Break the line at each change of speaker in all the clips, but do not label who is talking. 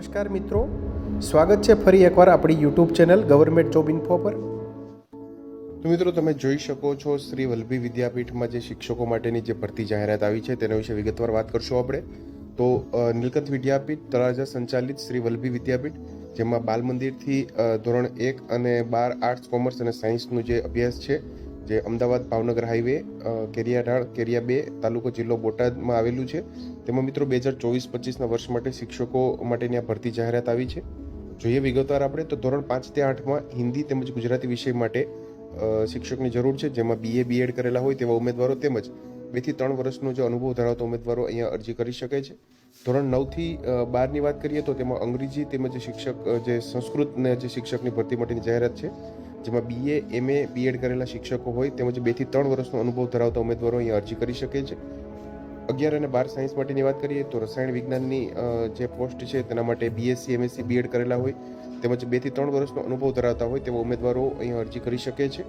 નમસ્કાર મિત્રો. સ્વાગત છે ફરી એકવાર આપણી YouTube channel government job info પર. તો મિત્રો, તમે જોઈ શકો છો શ્રી વલ્લભી વિદ્યાપીઠમાં જે શિક્ષકો માટેની જે ભરતી જાહેરાત આવી છે તેના વિશે વિગતવાર વાત કરશું આપણે. તો નીલકંઠ વિદ્યાપીઠ તળાજા સંચાલિત શ્રી વલ્લભી વિદ્યાપીઠ, જેમાં બાલ મંદિરથી ધોરણ એક અને બાર, આર્ટ્સ, કોમર્સ અને સાયન્સનું જે અભ્યાસ છે જે અમદાવાદ ભાવનગર હાઈવે અ, કેરિયાઢાળ કેરિયા બે તાલુકો જિલ્લો બોટાદમાં આવેલું છે. તેમાં મિત્રો બે હજાર ચોવીસ પચીસના વર્ષ માટે શિક્ષકો માટેની આ ભરતી જાહેરાત આવી છે. જોઈએ વિગતવાર આપણે તો ધોરણ પાંચ તે આઠમાં હિન્દી તેમજ ગુજરાતી વિષય માટે શિક્ષકની જરૂર છે. જેમાં બીએ બીએડ કરેલા હોય તેવા ઉમેદવારો તેમજ બેથી ત્રણ વર્ષનો જે અનુભવ ધરાવતા ઉમેદવારો અહીંયા અરજી કરી શકે છે. ધોરણ નવથી બારની વાત કરીએ તો તેમાં અંગ્રેજી તેમજ શિક્ષક જે સંસ્કૃતને જે શિક્ષકની ભરતી માટેની જાહેરાત છે. જેમાં બીએ એમએ બીએડ કરેલા શિક્ષકો હોય તેમજ બેથી ત્રણ વર્ષનો અનુભવ ધરાવતા ઉમેદવારો અહીંયા અરજી કરી શકે છે. અગિયાર અને બાર સાયન્સ માટેની વાત કરીએ તો રસાયણ વિજ્ઞાનની જે પોસ્ટ છે તેના માટે બીએસસી એમએસસી બીએડ કરેલા હોય તેમજ બેથી ત્રણ વર્ષનો અનુભવ ધરાવતા હોય તેવા ઉમેદવારો અહીં અરજી કરી શકે છે.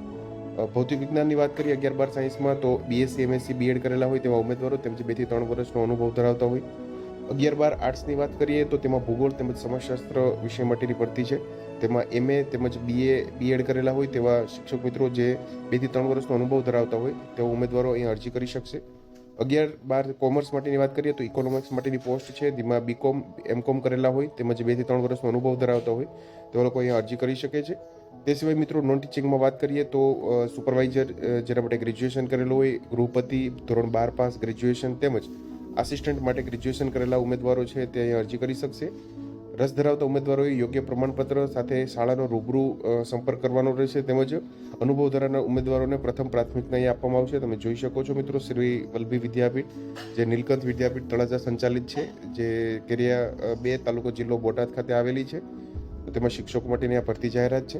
ભૌતિક વિજ્ઞાનની વાત કરીએ અગિયાર બાર સાયન્સમાં તો બીએસસી એમએસસી બીએડ કરેલા હોય તેવા ઉમેદવારો તેમજ બેથી ત્રણ વર્ષનો અનુભવ ધરાવતા હોય અગિયાર બાર આર્ટ્સની વાત કરીએ તો તેમાં ભૂગોળ તેમજ સમાજશાસ્ત્ર વિષય માટેની ભરતી છે. તેમાં એમએ તેમજ બીએ બીએડ કરેલા હોય તેવા શિક્ષક મિત્રો જે બેથી ત્રણ વર્ષનો અનુભવ ધરાવતા હોય તેવા ઉમેદવારો અહીંયા અરજી કરી શકશે. અગિયાર બાર કોમર્સ માટેની વાત કરીએ તો ઇકોનોમિક્સ માટેની પોસ્ટ છે. જેમાં બીકોમ એમકોમ કરેલા હોય તેમજ બેથી ત્રણ વર્ષનો અનુભવ ધરાવતા હોય તેવા લોકો અહીંયા અરજી કરી શકે છે. તે સિવાય મિત્રો નોન ટીચિંગમાં વાત કરીએ તો સુપરવાઇઝર જેના માટે ગ્રેજ્યુએશન કરેલું હોય, ગૃહપતિ, ધોરણ બાર પાસ ગ્રેજ્યુએશન તેમજ આસિસ્ટન્ટ માટે ગ્રેજ્યુએશન કરેલા ઉમેદવારો છે તે અહીં અરજી કરી શકશે. રસ ધરાવતા ઉમેદવારોએ યોગ્ય પ્રમાણપત્ર સાથે શાળાનો રૂબરૂ સંપર્ક કરવાનો રહેશે તેમજ અનુભવ ધરાવનાર ઉમેદવારોને પ્રથમ પ્રાથમિકતા અહીં આપવામાં આવશે. તમે જોઈ શકો છો મિત્રો, શ્રી વલ્લભી વિદ્યાપીઠ, જે નીલકંઠ વિદ્યાપીઠ તળાજા સંચાલિત છે, જે કેરિયા બે તાલુકો જિલ્લો બોટાદ ખાતે આવેલી છે. તેમાં શિક્ષકો માટેની આ ભરતી જાહેરાત છે.